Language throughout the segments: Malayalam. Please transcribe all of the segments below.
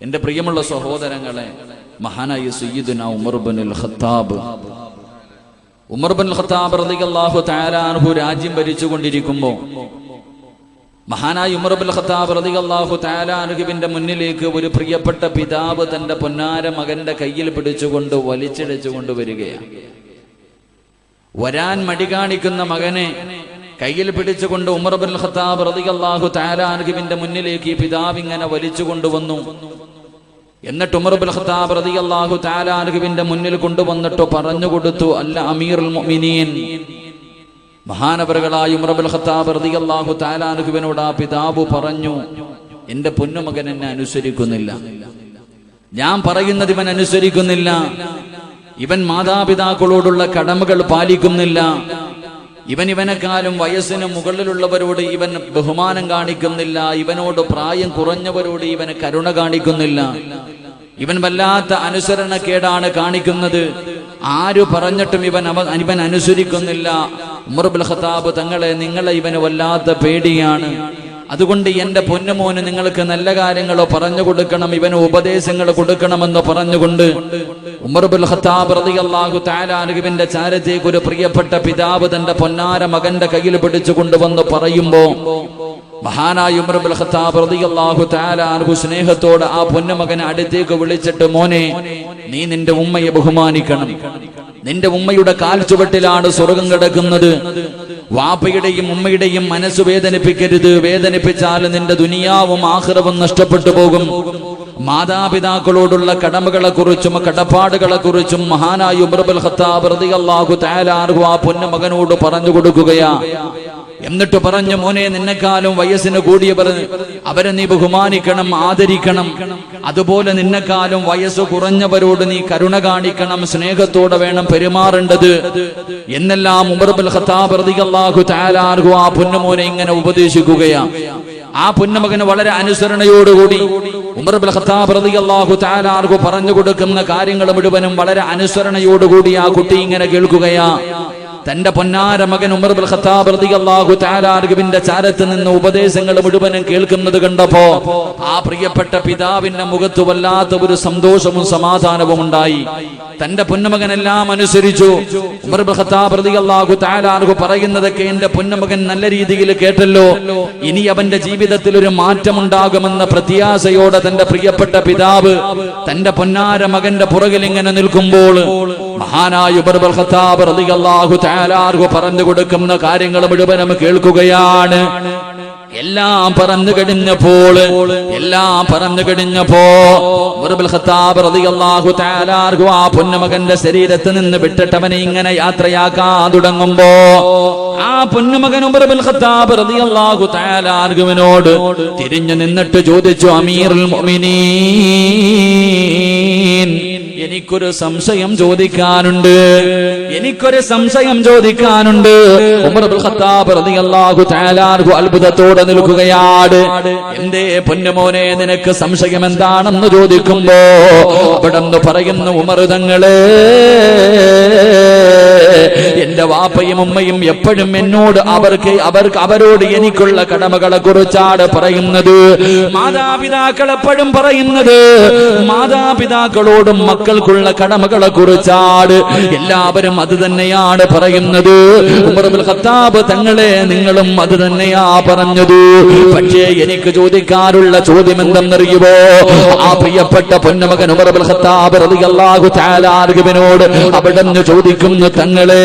എന്റെ പ്രിയമുള്ള സഹോദരങ്ങളെ മഹാനായ സയ്യിദുന Umar bin Khattab. Umar bin Khattab റളിയല്ലാഹു തആല അൻഹു രാജ്യം ഭരിച്ചുകൊണ്ടിരിക്കുമ്പോൾ മഹാനായ ഉമർ ബിൻ ഖത്താബ് റളിയല്ലാഹു തആല അൻഹുവിന്റെ മുന്നിലേക്ക് ഒരു പ്രിയപ്പെട്ട പിതാവ് തന്റെ പൊന്നാര മകന്റെ കയ്യിൽ പിടിച്ചുകൊണ്ട് വലിച്ചിഴച്ചുകൊണ്ട് വരികയാണ്. വരാൻ മടി കാണിക്കുന്ന മകനെ കയ്യിൽ പിടിച്ചുകൊണ്ട് ഉമർബുൽ ഖത്താബ് റളിയല്ലാഹു തആല അൻഹുവിന്റെ മുന്നിലേക്ക് പിതാവ് ഇങ്ങനെ വലിച്ചു കൊണ്ടുവന്നു. എന്നിട്ട് ഉമർബുൽ ഖത്താബ് റളിയല്ലാഹു തആല അൻഹുവിന്റെ മുന്നിൽ കൊണ്ടുവന്നിട്ട് പറഞ്ഞു കൊടുത്തു അല്ല അമീർ മുഅ്മിനീൻ. മഹാനവറുകളായ ഉമർ ബിൻ ഖത്താബ് റളിയല്ലാഹു തആല അൻഹുവിനോട് ആ പിതാവ് പറഞ്ഞു എന്റെ പൊന്നുമകൻ എന്നെ അനുസരിക്കുന്നില്ല. ഞാൻ പറയുന്നത് ഇവൻ അനുസരിക്കുന്നില്ല. ഇവൻ മാതാപിതാക്കളോടുള്ള കടമകൾ പാലിക്കുന്നില്ല. ഇവൻ ഇവനെക്കാളും വയസ്സിന് മുകളിലുള്ളവരോട് ഇവൻ ബഹുമാനം കാണിക്കുന്നില്ല. ഇവനോട് പ്രായം കുറഞ്ഞവരോട് ഇവന് കരുണ കാണിക്കുന്നില്ല. ഇവൻ വല്ലാത്ത അനുസരണക്കേടാണ് കാണിക്കുന്നത്. ആര് പറഞ്ഞിട്ടും ഇവൻ അവ ഇവൻ അനുസരിക്കുന്നില്ല. ഉമർബുൽ ഖത്താബ് തങ്ങളെ നിങ്ങളെ ഇവന് വല്ലാത്ത പേടിയാണ്. അതുകൊണ്ട് എന്റെ പൊന്നുമോന് നിങ്ങൾക്ക് നല്ല കാര്യങ്ങളോ പറഞ്ഞു കൊടുക്കണം ഇവന് ഉപദേശങ്ങൾ കൊടുക്കണമെന്ന് പറഞ്ഞുകൊണ്ട് ഉമർബുൽ ഖത്താബ് റളിയല്ലാഹു ചാരത്തേക്ക് ഒരു പ്രിയപ്പെട്ട പിതാവ് തന്റെ പൊന്നാര മകന്റെ കയ്യിൽ പിടിച്ചു കൊണ്ടുവന്ന് പറയുമ്പോൾ മഹാനായ ഉമർബുൽ ഖത്താബ് റളിയല്ലാഹു തആല സ്നേഹത്തോടെ ആ പൊന്നുമകനെ അടുത്തേക്ക് വിളിച്ചിട്ട് മോനെ നീ നിന്റെ ഉമ്മയെ ബഹുമാനിക്കണം. നിന്റെ ഉമ്മയുടെ കാൽ ചുവട്ടിലാണ് സ്വർഗം കിടക്കുന്നത്. വാപ്പയുടെയും ഉമ്മയുടെയും മനസ്സ് വേദനിപ്പിക്കരുത്. വേദനിപ്പിച്ചാൽ നിന്റെ ദുനിയാവും ആഹ്റവും നഷ്ടപ്പെട്ടു പോകും. മാതാപിതാക്കളോടുള്ള കടമകളെ കുറിച്ചും കടപ്പാടുകളെ കുറിച്ചും മഹാനായ ഉമർബുൽ ഖത്താബ് റളിയല്ലാഹു തആല ആ പൊന്നുമകനോട് പറഞ്ഞു കൊടുക്കുകയാ. എന്നിട്ട് പറഞ്ഞു മോനെ നിന്നെക്കാളും വയസ്സിന് കൂടിയവർ അവരെ നീ ബഹുമാനിക്കണം ആദരിക്കണം. അതുപോലെ നിന്നെക്കാളും വയസ്സ് കുറഞ്ഞവരോട് നീ കരുണ കാണിക്കണം സ്നേഹത്തോടെ വേണം പെരുമാറേണ്ടത്. എന്നെല്ലാം ഉമർബുൽ ഖത്താബ് റളിയല്ലാഹു തആല ആ പൊന്നുമോനെ ഇങ്ങനെ ഉപദേശിക്കുകയാണ് ആ പൊന്നുമകന് വളരെ അനുസരണയോടുകൂടി ഉമർബുൽ ഖത്താബ് റളിയല്ലാഹു തആല പറഞ്ഞു കൊടുക്കുന്ന കാര്യങ്ങൾ മുഴുവനും വളരെ അനുസരണയോടുകൂടി ആ കുട്ടി ഇങ്ങനെ കേൾക്കുകയാ. തന്റെ പൊന്നാര മകൻ ഉമർ ബിൻ ഖത്താബ് റളിയല്ലാഹു ചാരത്ത് നിന്ന് ഉപദേശങ്ങൾ മുഴുവനും കേൾക്കുന്നത് കണ്ടപ്പോ ആ പ്രിയപ്പെട്ട പിതാവിന്റെ മുഖത്ത് വല്ലാത്ത ഒരു സന്തോഷവും സമാധാനവും ഉണ്ടായി. തന്റെ പൊന്നുമകനെല്ലാം അനുസരിച്ചു. ഉമർ ബിൻ ഖത്താബ് റളിയല്ലാഹു പറയുന്നതൊക്കെ എന്റെ പൊന്നുമകൻ നല്ല രീതിയിൽ കേട്ടല്ലോ. ഇനി അവന്റെ ജീവിതത്തിൽ ഒരു മാറ്റമുണ്ടാകുമെന്ന പ്രത്യാശയോടെ തന്റെ പ്രിയപ്പെട്ട പിതാവ് തന്റെ പൊന്നാര മകന്റെ പുറകിൽ ഇങ്ങനെ നിൽക്കുമ്പോൾ മഹാനായ ഉമർ ബിൻ ഖത്താബ് റളിയല്ലാഹു അൻഹു പറഞ്ഞു കൊടുക്കുന്ന കാര്യങ്ങൾ മുഴുവനും കേൾക്കുകയാണ്. എല്ലാം പറഞ്ഞു കഴിഞ്ഞപ്പോൾ എല്ലാം പറഞ്ഞു കഴിഞ്ഞപ്പോ ആ പൊന്നുമകന്റെ ശരീരത്ത് നിന്ന് വിട്ടിട്ട് അവനെ ഇങ്ങനെ യാത്രയാക്കാൻ തുടങ്ങുമ്പോ ആ പൊന്നുമകൻ ഉമറുൽ ഖത്താബ് റളിയല്ലാഹു തആല തിരിഞ്ഞു നിന്നിട്ട് ചോദിച്ചു അമീറുൽ മുഅ്മിനീൻ. എനിക്കൊരു സംശയം ചോദിക്കാനുണ്ട്. എനിക്കൊരു സംശയം ചോദിക്കാനുണ്ട്. അത്ഭുതത്തോടെ നിൽക്കുകയാണ്. എന്തേ പൊന്നുമോനെ നിനക്ക് സംശയം എന്താണെന്ന് ചോദിക്കുമ്പോ അവിടെ പറയുന്നു ഉമർ തങ്ങളെ എന്റെ വാപ്പയും ഉമ്മയും എപ്പോഴും എന്നോട് അവർക്ക് അവർക്ക് അവരോട് എനിക്കുള്ള കടമകളെ കുറിച്ചാണ് പറയുന്നത്. മാതാപിതാക്കൾ എപ്പോഴും പറയുന്നത് മാതാപിതാക്കളോടും മക്കൾക്കുള്ള കടമകളെ കുറിച്ചാണ്. എല്ലാവരും അത് തന്നെയാണ് പറയുന്നത്. ഉമറുൽ ഖത്താബ് തങ്ങളെ നിങ്ങളും അത് തന്നെയാ പറഞ്ഞത്. പക്ഷേ എനിക്ക് ചോദിക്കാനുള്ള ചോദ്യം എന്തെന്നറിയുമോ ആ പ്രിയപ്പെട്ട പൊന്നമകൻ ഉമർബുൽ ഖത്താബ് റളിയല്ലാഹു തആല അൻഹുവിനോട് അവിടെ നിന്ന് ചോദിക്കുന്നു തങ്ങളെ.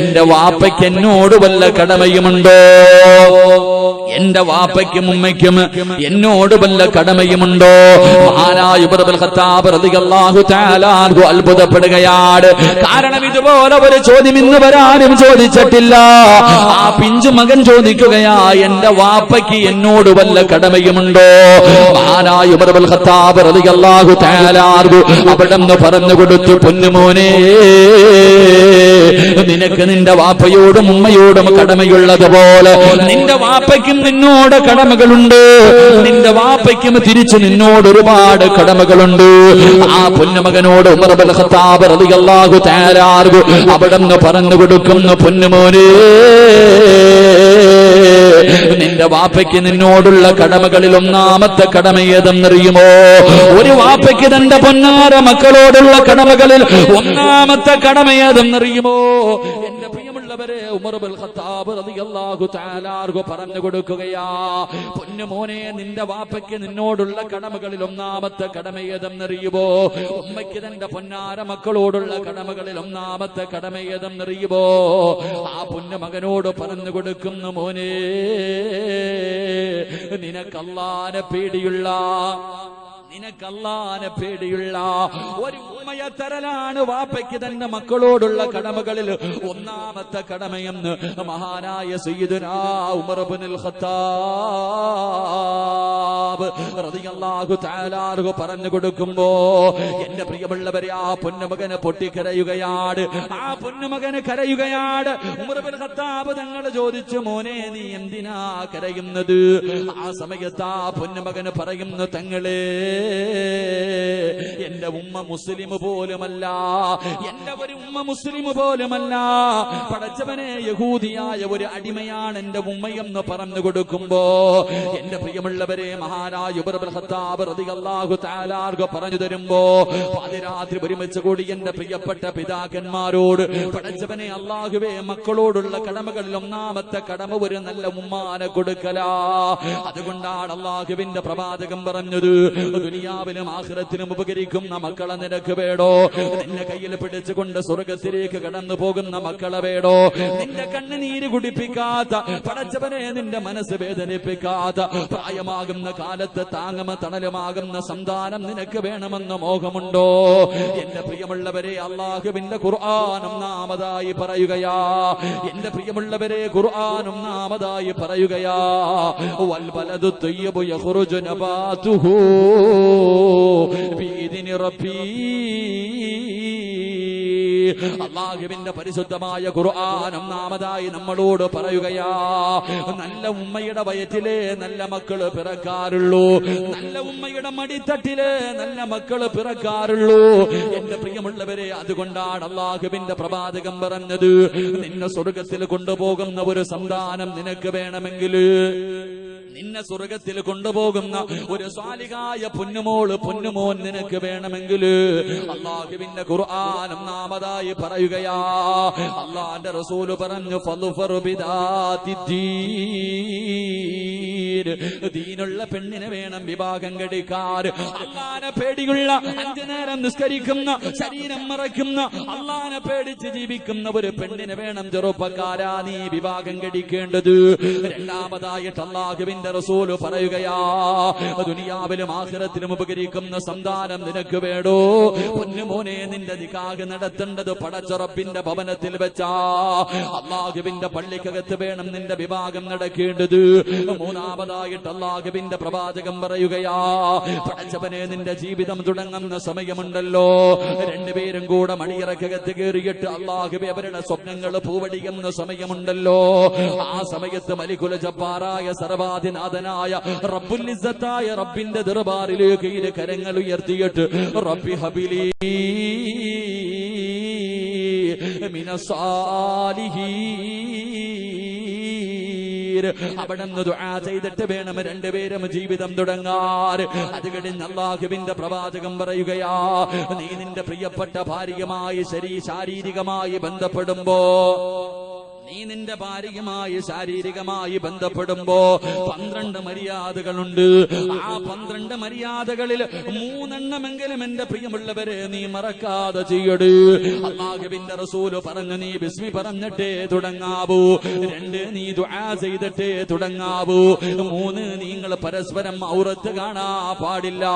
എന്റെ വാപ്പയ്ക്ക് എന്നോട് വല്ല കടമയുമുണ്ടോ? എന്റെ വാപ്പയ്ക്കും ഉമ്മയ്ക്കും എന്നോട് വല്ല കടമയുമുണ്ടോ? അത്ഭുതപ്പെടുകയാണ്. കാരണം ഇതുപോലെ ഒരു ചോദ്യം ഇന്ന് വരാനും ചോദിച്ചിട്ടില്ല. ആ പിഞ്ചു മകൻ ചോദിക്കുകയാ എന്റെ വാപ്പയ്ക്ക് എന്നോട് വല്ല കടമയുമുണ്ടോ? നിന്ന് പറഞ്ഞു കൊടുത്തു പൊന്നുമോനെ നിനക്ക് നിന്റെ വാപ്പയോടും ഉമ്മയോടും കടമയുള്ളതുപോലെ നിന്റെ വാപ്പയ്ക്കും നിന്നോട് കടമകളുണ്ട്. നിന്റെ വാപ്പയ്ക്കും തിരിച്ചു നിന്നോട് ഒരുപാട് കടമകളുണ്ട്. ആ പൊന്നുമകനോട് ഉമർ ബിൻ ഖത്താബ് റളിയല്ലാഹു തആല അവിടെ നിന്ന് പറഞ്ഞു കൊടുക്കുന്നു പൊന്നുമോനെ. നിന്റെ വാപ്പയ്ക്ക് നിന്നോടുള്ള കടമകളിൽ ഒന്നാമത്തെ കടമ ഏതെന്നറിയുമോ? ഒരു വാപ്പയ്ക്ക് തന്റെ പൊന്നാര മക്കളോടുള്ള കടമകളിൽ ഒന്നാമത്തെ കടമ ഏതെന്നറിയുമോ? പറഞ്ഞു കൊടുക്കുകയാ. പൊന്നുമോനെ നിന്റെ വാപ്പയ്ക്ക് നിന്നോടുള്ള കടമകളിൽ ഒന്നാമത്തെ കടമ ഏതെന്നറിയുമോ ഉമ്മയ്ക്ക് തന്റെ പൊന്നാര മക്കളോടുള്ള കടമകളിൽ ഒന്നാമത്തെ കടമ ഏതെന്നറിയുമോ ആ പൊന്നുമകനോട് പറഞ്ഞു കൊടുക്കുന്നു മോനെ നിനക്കല്ലാനെ പേടിയുള്ള നിനക്കല്ലാനെ പേടിയുള്ള ഒരു ഉമ്മയ തരലാണ് വാപ്പയ്ക്ക് തന്നെ മക്കളോടുള്ള കടമകളിൽ ഒന്നാമത്തെ കടമയെന്ന് മഹാനായ സയ്യിദുനാ ഉമർ ഇബ്നുൽ ഖത്താബ് റളിയല്ലാഹു തആല അൻഹു പറഞ്ഞു കൊടുക്കുമ്പോ എന്റെ പ്രിയമുള്ളവരെ ആ പൊന്നുമകന് പൊട്ടിക്കരയുകയാണ് ആ പൊന്നുമകന് കരയുകയാണ് ഉമർ ബിൻ ഖത്താബ് തങ്ങൾ ചോദിച്ചു മോനെ നീ എന്തിനാ കരയുന്നത്? ആ സമയത്ത് ആ പൊന്നുമകന് പറയുന്നു തങ്ങളെ എന്റെ ഉമ്മ മുസ്ലിം പോലുമല്ല. എന്റെ ഒരു ഉമ്മ മുസ്ലിം പോലുമല്ല. പടച്ചവനെ യഹൂദിയായ ഒരു അടിമയാണ് എന്റെ ഉമ്മയെന്ന് പറഞ്ഞു കൊടുക്കുമ്പോ എന്റെ പ്രിയമുള്ളവരെ മഹാരാജ് ആർക്കു പറഞ്ഞു തരുമ്പോ പാതിരാത്രി ഒരുമിച്ച് കൂടി എന്റെ പ്രിയപ്പെട്ട പിതാക്കന്മാരോട് പടച്ചവനെ അള്ളാഹുവേ മക്കളോടുള്ള കടമകളിൽ ഒന്നാമത്തെ കടമ ഒരു നല്ല ഉമ്മാനെ കൊടുക്കലാ. അതുകൊണ്ടാണ് അള്ളാഹുവിന്റെ പ്രവാചകം പറഞ്ഞത് ദുനിയാവിലും ആഖിറത്തിലും ഉപകരിക്കുന്ന മക്കളെ നിനക്ക് വേടോ? നിന്നെ കയ്യിൽ പിടിച്ചുകൊണ്ട് സ്വർഗത്തിലേക്ക് കടന്നു പോകുന്ന മക്കളെ വേടോ? നിന്റെ കണ്ണുനീര് കുടിപ്പിക്കാത്ത പടച്ചവനെ നിന്റെ മനസ്സ് വേദനിപ്പിക്കാത്ത പ്രായമാകുന്ന കാലത്ത് താങ്ങമ തണലുമാകുന്ന സന്താനം നിനക്ക് വേണമെന്ന മോഹമുണ്ടോ? എന്റെ പ്രിയമുള്ളവരെ അള്ളാഹുവിന്റെ ഖുർആൻ ഒന്നാമതായി പറയുകയാ. എന്റെ പ്രിയമുള്ളവരെ ഖുർആൻ ഒന്നാമതായി പറയുകയാ. വൽ ബലദു തയ്യബു റബ്ബി അള്ളാഹുവിന്റെ പരിശുദ്ധമായ ഖുർആൻ ഒന്നാമതായി നമ്മളോട് പറയുകയാ നല്ല ഉമ്മയുടെ വയറ്റിലെ നല്ല മക്കൾ പിറക്കാറുള്ളൂ. നല്ല ഉമ്മയുടെ മടിത്തട്ടിലെ നല്ല മക്കൾ പിറക്കാറുള്ളൂ. എന്റെ പ്രിയമുള്ളവരെ അതുകൊണ്ടാണ് അള്ളാഹുവിന്റെ പ്രവാചകം പറഞ്ഞത്. നിന്നെ സ്വർഗത്തിൽ കൊണ്ടുപോകുന്ന ഒരു സന്താനം നിനക്ക് വേണമെങ്കിൽ നിന്നെ സ്വർഗത്തിൽ കൊണ്ടുപോകുന്ന ഒരു സ്വാലികായ പൊന്നുമോൾ പൊന്നുമോൻ നിനക്ക് വേണമെങ്കിൽ അള്ളാഹുവിന്റെ ഖുർആൻ ഒന്നാമതായി പറയുകയാ. അള്ളാന്റെ റസൂൽ പറഞ്ഞു. ദീനുള്ള പെണ്ണിനെ വേണം വിഭാഗം കടിക്കാർ അള്ളാനെ പേടിയുള്ള അഞ്ചു നേരം നിസ്കരിക്കുന്ന ശരീരം മറയ്ക്കുന്ന അള്ളാനെ പേടിച്ച് ജീവിക്കുന്ന ഒരു പെണ്ണിനെ വേണം ചെറുപ്പക്കാരാ നീ വിഭാഗം കടിക്കേണ്ടത് രണ്ടാമതായിട്ട് അള്ളാഹുവിന്റെ റസൂൽ പറയുകയാ ദുനിയാവിലും ആഖിറത്തിലും ഉപകരിക്കുന്ന സന്താനം നിനക്ക് വേടോ? പൊന്നുമോനെ നിന്റെ നിക്കാഹ് നടത്തേണ്ടത് പടച്ചുറപ്പിന്റെ ഭവനത്തിൽ വെച്ചാ അള്ളാഹുവിന്റെ പള്ളിക്കകത്ത് വേണം നിന്റെ വിഭാഗം നടക്കേണ്ടത്. മൂന്നാമതായിട്ട് അള്ളാഹുവിന്റെ പ്രവാചകം പറയുകയാ പടച്ചവനെ നിന്റെ ജീവിതം തുടങ്ങുന്ന സമയമുണ്ടല്ലോ. രണ്ടുപേരും കൂടെ മണിയറക്കകത്ത് കയറിയിട്ട് അള്ളാഹുബി അവരുടെ സ്വപ്നങ്ങൾ പൂവടിയുന്ന സമയമുണ്ടല്ലോ. ആ സമയത്ത് മലികുല ജബ്ബാറായ സർവാധിനാഥനായ റബ്ബുല്ലിസത്തായ റബ്ബിന്റെ ദർബാറിലേക്ക് ഇരു കരങ്ങൾ ഉയർത്തിയിട്ട് റബ്ബി ഹബിലി അവിടെ നിന്ന് ദുആ ചെയ്തിട്ട് വേണം രണ്ടുപേരും ജീവിതം തുടങ്ങാൻ. അത് കഴിഞ്ഞ് അള്ളാഹുവിന്റെ പ്രവാചകം പറയുകയാ നീ നിന്റെ പ്രിയപ്പെട്ട ഭാര്യയുമായി ശരീ ശാരീരികമായി ബന്ധപ്പെടുമ്പോ നീ നിന്റെ ഭാര്യയുമായി ശാരീരികമായി ബന്ധപ്പെടുമ്പോ പന്ത്രണ്ട് മര്യാദകളുണ്ട്. ആ പന്ത്രണ്ട് മര്യാദകളിൽ മൂന്നെണ്ണമെങ്കിലും എന്റെ പ്രിയമുള്ളവരെ നീ മറക്കാതെ ചെയ്യട്. അള്ളാഹുബിന്റെ റസൂൽ പറഞ്ഞു നീ ബിസ്മി പറഞ്ഞിട്ടേ തുടങ്ങാവൂ. രണ്ട് നീ ദുആ ചെയ്തിട്ടേ തുടങ്ങാവൂ. മൂന്ന് നിങ്ങൾ പരസ്പരം ഔറത്ത് കാണാ പാടില്ല.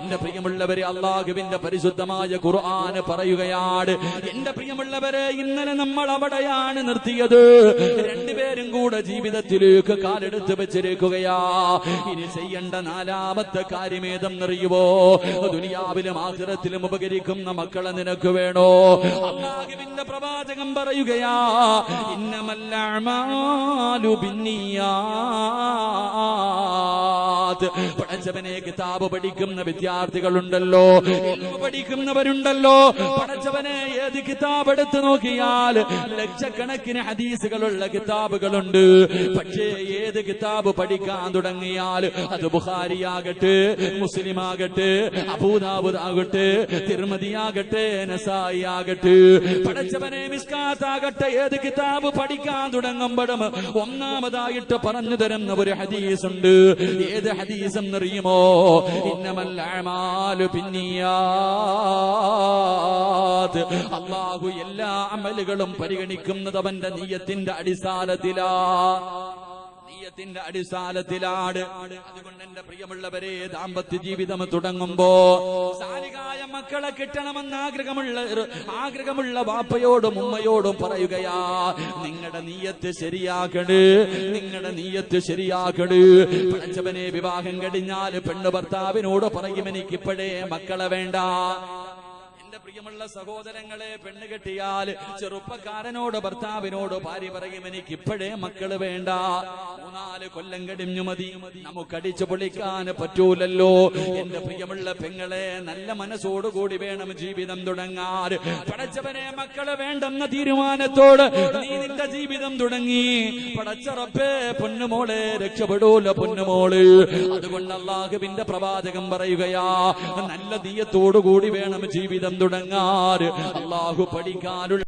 എന്റെ പ്രിയമുള്ളവരെ അള്ളാഹുവിന്റെ പരിശുദ്ധമായ ഖുർആന് പറയുകയാണ് എന്റെ പ്രിയമുള്ളവരെ ഇന്നലെ നമ്മൾ അവിടെയാണ് നിർത്തിയത്. രണ്ടുപേരും കൂടെ ജീവിതത്തിലേക്ക് കാലെടുത്ത് വെച്ചിരിക്കുകയാ. ഇനി ചെയ്യേണ്ട നാലാമത്തെ കാര്യമേതെന്നറിയുവോ ദുനിയാവിലും ആഗ്രഹത്തിലും ഉപകരിക്കുന്ന മക്കളെ നിനക്ക് വേണോ? അള്ളാഹുവിന്റെ പ്രവാചകം പറയുകയാ ഇന്നമല്ലു പടച്ചവനെ കിതാബ് പഠിക്കുന്ന വിദ്യാർത്ഥികളുണ്ടല്ലോ പഠിക്കുന്നവരുണ്ടല്ലോ. പടച്ചവനെ ഏത് കിതാബ് എടുത്തു നോക്കിയാൽ ലക്ഷക്കണക്കിന് ആയിരക്കണക്കിന് ഹദീസുകളുള്ള കിതാബുകളുണ്ട്. പക്ഷേ ഏത് കിതാബ് പഠിക്കാൻ തുടങ്ങിയാൽ അത് ബുഹാരിയാകട്ടെ മുസ്ലിം ആകട്ടെ അബൂദാബുദാകട്ടെ തിരുമതിയാകട്ടെ നസായി ആകട്ടെ പഠിച്ചവനെ മിസ്കാത്താകട്ടെ ഏത് കിതാബ് പഠിക്കാൻ തുടങ്ങുമ്പോഴും ഒന്നാമതായിട്ട് പറഞ്ഞു തരുന്ന ഒരു ഹദീസ് ഉണ്ട് ഏത് ഹദീസ് എന്നറിയുമോ ഇന്നമല്ലാമാലു പിന്നിയാത് അള്ളാഹു എല്ലാ അമലുകളും പരിഗണിക്കുന്നത് അവന്റെ നീയത്തിന്റെ അടിസ്ഥാനത്തിലാ. നീയത്തിന്റെ അടിസ്ഥാനത്തിലാണ്. അതുകൊണ്ട് എന്റെ പ്രിയമുള്ളവരെ ദാമ്പത്യ ജീവിതം തുടങ്ങുമ്പോ സാലികായ മക്കളെ കിട്ടണമെന്ന് ആഗ്രഹമുള്ള ആഗ്രഹമുള്ള വാപ്പയോടും ഉമ്മയോടും പറയുകയാ നിങ്ങളുടെ നീയത്ത് ശരിയാക്കണ് നിങ്ങളുടെ നീയത്ത് ശരിയാക്കണ് പഠിച്ചവനെ വിവാഹം കഴിഞ്ഞാൽ പെണ്ണു ഭർത്താവിനോട് പറയും എനിക്കിപ്പോഴേ മക്കളെ വേണ്ട. പ്രിയമുള്ള സഹോദരങ്ങളെ പെണ്ണ് കെട്ടിയാൽ ചെറുപ്പക്കാരനോട് ഭർത്താവിനോട് ഭാര്യ പറയും എനിക്ക് ഇപ്പോഴേ മക്കൾ വേണ്ട. മൂന്നാൽ കൊല്ലം കടിഞ്ഞു മതി. നമുക്ക് അടിച്ചു പൊളിക്കാൻ പറ്റൂലല്ലോ. എന്റെ പ്രിയമുള്ള പെങ്ങളെ നല്ല മനസ്സോടുകൂടി വേണം ജീവിതം തുടങ്ങാൻ. പടച്ചവനെ മക്കൾ വേണ്ടെന്ന തീരുമാനത്തോട് നീ നിന്റെ ജീവിതം തുടങ്ങി. പടച്ചറപ്പേ പൊന്നുമോളെ രക്ഷപ്പെടൂല പൊന്നുമോൾ. അതുകൊണ്ട് അള്ളാഹുവിന്റെ പ്രവാചകം പറയുകയാ നല്ല തീയത്തോടുകൂടി വേണം ജീവിതം തുടങ്ങാൻ. അള്ളാഹു പഠിക്കാനുള്ള